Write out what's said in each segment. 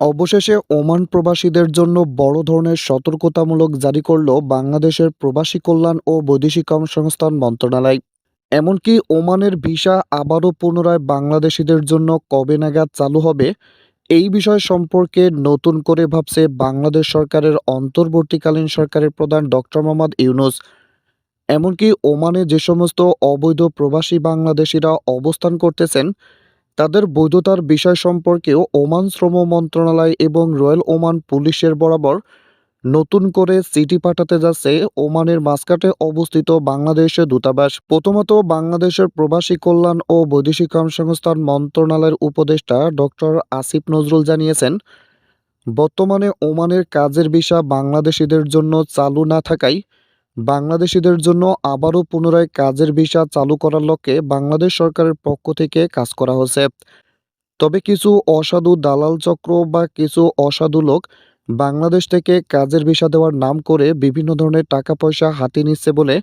অবশেষে ওমান প্রবাসীদের জন্য বড় ধরনের সতর্কতামূলক জারি করল বাংলাদেশের প্রবাসী কল্যাণ ও বৈদেশিক কর্মসংস্থান মন্ত্রণালয়। এমনকি ওমানের ভিসা আবারও পুনরায় বাংলাদেশিদের জন্য কবে নাগাদ চালু হবে, এই বিষয় সম্পর্কে নতুন করে ভাবছে বাংলাদেশ সরকারের অন্তর্বর্তীকালীন সরকারের প্রধান ডক্টর মোহাম্মদ ইউনুস। এমনকি ওমানে যে সমস্ত অবৈধ প্রবাসী বাংলাদেশিরা অবস্থান করতেছেন তাদের বৈধতার বিষয় সম্পর্কেও ওমান শ্রম মন্ত্রণালয় এবং রয়্যাল ওমান পুলিশের বরাবর নতুন করে চিঠি পাঠাতে যাচ্ছে ওমানের মাস্কাটে অবস্থিত বাংলাদেশের দূতাবাস। প্রথমত বাংলাদেশের প্রবাসী কল্যাণ ও বৈদেশিক কর্মসংস্থান মন্ত্রণালয়ের উপদেষ্টা ডক্টর আসিফ নজরুল জানিয়েছেন, বর্তমানে ওমানের কাজের ভিসা বাংলাদেশিদের জন্য চালু না থাকায় বাংলাদেশিদের জন্য আবারও পুনরায় কাজের ভিসা চালু করার লক্ষ্যে বাংলাদেশ সরকারের পক্ষ থেকে কাজ করা হচ্ছে তবে কিছু অসাধু দালাল চক্র বা কিছু অসাধু লোক বাংলাদেশ থেকে কাজের ভিসা দেওয়ার নাম করে বিভিন্ন ধরনের টাকা পয়সা হাতে নিচ্ছে বলে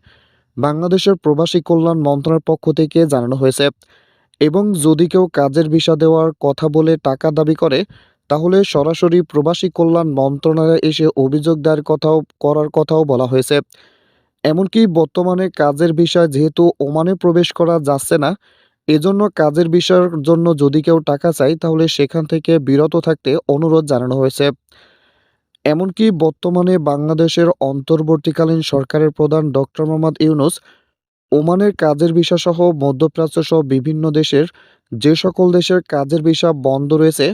বাংলাদেশের প্রবাসী কল্যাণ মন্ত্রণালয়ের পক্ষ থেকে জানানো হয়েছে। এবং যদি কেউ কাজের ভিসা দেওয়ার কথা বলে টাকা দাবি করে, তাহলে সরাসরি প্রবাসী কল্যাণ মন্ত্রণালয়ে এসে অভিযোগ দায়ের কথাও, করার কথাও বলা হয়েছে। এমনকি বর্তমানে কাজের বিষয় যেহেতু ওমানে প্রবেশ করা যাচ্ছে না, এজন্য কাজের বিষয়ের জন্য যদি কেউ টাকা চায়, তাহলে সেখান থেকে বিরত থাকতে অনুরোধ জানানো হয়েছে। এমনকি বর্তমানে বাংলাদেশের অন্তর্বর্তীকালীন সরকারের প্রধান ডক্টর মোহাম্মদ ইউনুস, ওমানের কাজের ভিসা সহ মধ্যপ্রাচ্য সহ বিভিন্ন দেশের যে সকল দেশের কাজের ভিসা বন্ধ রয়েছে,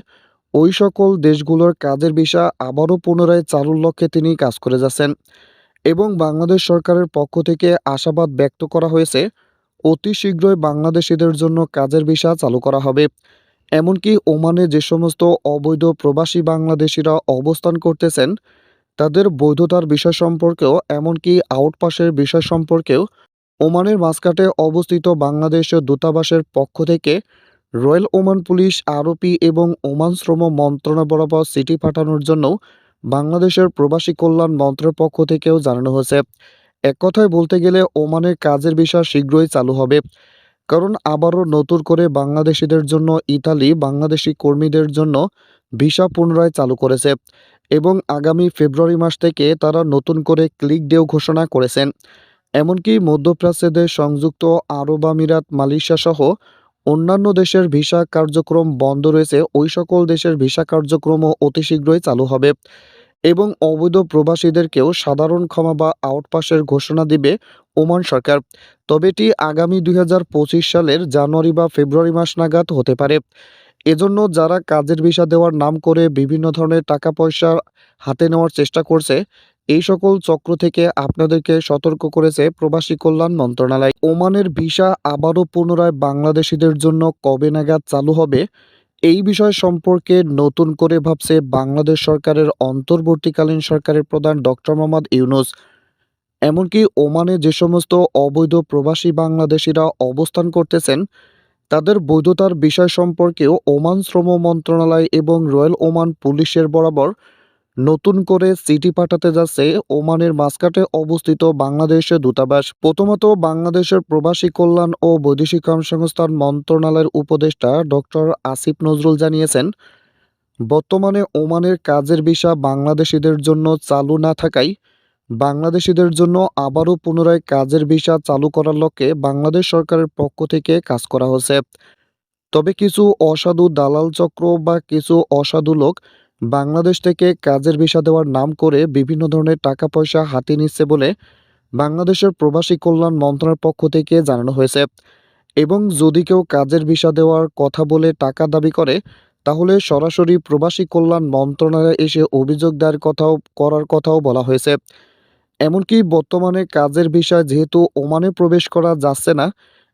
ওই সকল দেশগুলোর কাজের ভিসা আবারও পুনরায় চালুর লক্ষ্যে তিনি কাজ করে যাচ্ছেন। এবং বাংলাদেশ সরকারের পক্ষ থেকে আশাবাদ ব্যক্ত করা হয়েছে, অতি শীঘ্রই বাংলাদেশিদের জন্য কাজের ভিসা চালু করা হবে। এমনকি ওমানে যে সমস্ত অবৈধ প্রবাসী বাংলাদেশিরা অবস্থান করতেছেন, তাদের বৈধতার বিষয় সম্পর্কেও, এমনকি আউটপাসের বিষয় সম্পর্কেও ওমানের মাসকাটে অবস্থিত বাংলাদেশের দূতাবাসের পক্ষ থেকে রয়্যাল ওমান পুলিশ আরোপি এবং ওমান শ্রম মন্ত্রণালয় বরাবর চিঠি পাঠানোর জন্য বাংলাদেশের প্রবাসী কল্যাণ মন্ত্রের পক্ষ থেকেও জানানো হয়েছে। এক কথায় বলতে গেলে ওমানের কাজের বিষয় শীঘ্রই চালু হবে। কারণ আবারও নতুন করে বাংলাদেশিদের জন্য ইতালি বাংলাদেশি কর্মীদের জন্য ভিসা পুনরায় চালু করেছে এবং আগামী ফেব্রুয়ারি মাস থেকে তারা নতুন করে ক্লিক ডেও ঘোষণা করেছেন। এমনকি মধ্যপ্রাচ্যের সংযুক্ত আরব আমিরাত মালয়েশিয়া সহ অন্যান্য দেশের ভিসা কার্যক্রম বন্ধ রয়েছে, ওই সকল দেশের ভিসা কার্যক্রমও অতি শীঘ্রই চালু হবে এবং অবৈধ প্রবাসীদেরকেও সাধারণ ক্ষমা বা আউটপাসের ঘোষণা দিবে ওমান সরকার। তবে এটি আগামী দুই হাজার পঁচিশ সালের জানুয়ারি বা ফেব্রুয়ারি মাস নাগাদ হতে পারে। এজন্য যারা কাজের ভিসা দেওয়ার নাম করে বিভিন্ন ধরনের টাকা পয়সা হাতে নেওয়ার চেষ্টা করছে, এই সকল চক্র থেকে আপনাদেরকে সতর্ক করেছে প্রবাসী কল্যাণ মন্ত্রণালয়। ওমানের ভিসা আবারও পুনরায় বাংলাদেশিদের জন্য কবে নাগাদ চালু হবে, এই বিষয় সম্পর্কে নতুন করে ভাবছে বাংলাদেশ সরকারের অন্তর্বর্তীকালীন সরকারের প্রধান ডক্টর মোহাম্মদ ইউনুস। এমনকি ওমানে যে সমস্ত অবৈধ প্রবাসী বাংলাদেশিরা অবস্থান করতেছেন তাদের বৈধতার বিষয় সম্পর্কেও ওমান শ্রম মন্ত্রণালয় এবং রয়্যাল ওমান পুলিশের বরাবর নতুন করে চিঠি পাঠাতে যাচ্ছে ওমানের মাস্কাটে অবস্থিত বাংলাদেশের দূতাবাস। প্রথমত বাংলাদেশের প্রবাসী কল্যাণ ও বৈদেশিক কর্মসংস্থান মন্ত্রণালয়ের উপদেষ্টা ডক্টর আসিফ নজরুল জানিয়েছেন, বর্তমানে ওমানের কাজের ভিসা বাংলাদেশিদের জন্য চালু না থাকায় বাংলাদেশিদের জন্য আবারও পুনরায় কাজের ভিসা চালু করার লক্ষ্যে বাংলাদেশ সরকারের পক্ষ থেকে কাজ করা হচ্ছে তবে কিছু অসাধু দালাল চক্র বা কিছু অসাধু লোক বাংলাদেশ থেকে কাজের ভিসা দেওয়ার নাম করে বিভিন্ন ধরনের টাকা পয়সা হাতে নিচ্ছে বলে বাংলাদেশের প্রবাসী কল্যাণ মন্ত্রণালয়ের পক্ষ থেকে জানানো হয়েছে। এবং যদি কেউ কাজের ভিসা দেওয়ার কথা বলে টাকা দাবি করে, তাহলে সরাসরি প্রবাসী কল্যাণ মন্ত্রণালয়ে এসে অভিযোগ দায়ের কথাও, করার কথাও বলা হয়েছে। এমনকি বর্তমানে কাজের বিষয় যেহেতু ওমানে প্রবেশ করা যাচ্ছে না,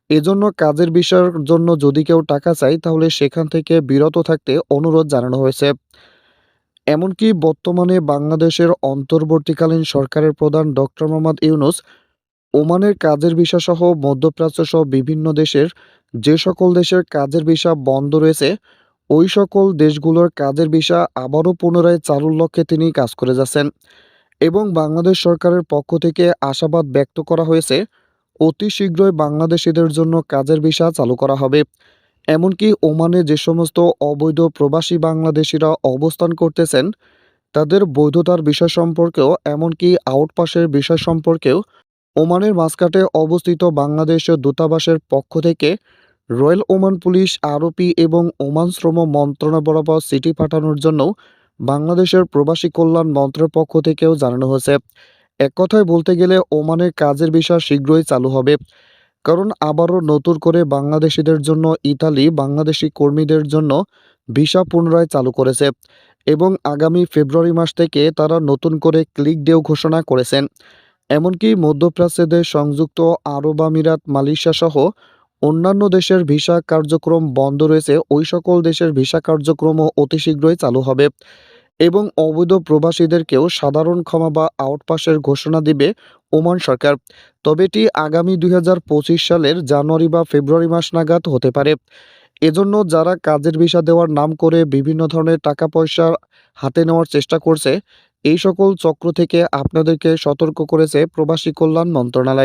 এজন্য কাজের বিষয়ের জন্য যদি কেউ টাকা চায়, তাহলে সেখান থেকে বিরত থাকতে অনুরোধ জানানো হয়েছে। এমনকি বর্তমানে বাংলাদেশের অন্তর্বর্তীকালীন সরকারের প্রধান ডক্টর মোহাম্মদ ইউনুস, ওমানের কাজের সহ মধ্যপ্রাচ্য সহ বিভিন্ন দেশের যে সকল দেশের কাজের ভিসা বন্ধ রয়েছে, ওই সকল দেশগুলোর কাজের ভিসা আবারও পুনরায় চালুর লক্ষ্যে তিনি কাজ করে যাচ্ছেন। এবং বাংলাদেশ সরকারের পক্ষ থেকে আশাবাদ ব্যক্ত করা হয়েছে, অতি শীঘ্রই বাংলাদেশিদের জন্য কাজের ভিসা চালু করা হবে। এমনকি ওমানে যে সমস্ত অবৈধ প্রবাসী বাংলাদেশিরা অবস্থান করতেছেন, তাদের বৈধতার বিষয় সম্পর্কেও, এমনকি আউটপাসের বিষয় সম্পর্কেও ওমানের মাসকাটে অবস্থিত বাংলাদেশের দূতাবাসের পক্ষ থেকে রয়্যাল ওমান পুলিশ আরোপি এবং ওমান শ্রম মন্ত্রণালয় বরাবর চিঠি পাঠানোর জন্য বাংলাদেশের প্রবাসী কল্যাণ মন্ত্রের পক্ষ থেকেও জানানো হয়েছে। এক কথায় বলতে গেলে ওমানের কাজের বিষয় শীঘ্রই চালু হবে। কারণ আবারও নতুন করে বাংলাদেশিদের জন্য ইতালি বাংলাদেশি কর্মীদের জন্য ভিসা পুনরায় চালু করেছে এবং আগামী ফেব্রুয়ারি মাস থেকে তারা নতুন করে ক্লিক ডেও ঘোষণা করেছেন। এমনকি মধ্যপ্রাচ্যের দেশ সংযুক্ত আরব আমিরাত মালয়েশিয়া সহ অন্যান্য দেশের ভিসা কার্যক্রম বন্ধ রয়েছে, ওই সকল দেশের ভিসা কার্যক্রমও অতি শীঘ্রই চালু হবে এবং অবৈধ প্রবাসীদেরকেও সাধারণ ক্ষমা বা আউটপাসের ঘোষণা দিবে ওমান সরকার। তবে এটি আগামী দুই হাজার পঁচিশ সালের জানুয়ারি বা ফেব্রুয়ারি মাস নাগাদ হতে পারে। এজন্য যারা কাজের ভিসা দেওয়ার নাম করে বিভিন্ন ধরনের টাকা পয়সা হাতে নেওয়ার চেষ্টা করছে, এই সকল চক্র থেকে আপনাদেরকে সতর্ক করেছে প্রবাসী কল্যাণ মন্ত্রণালয়।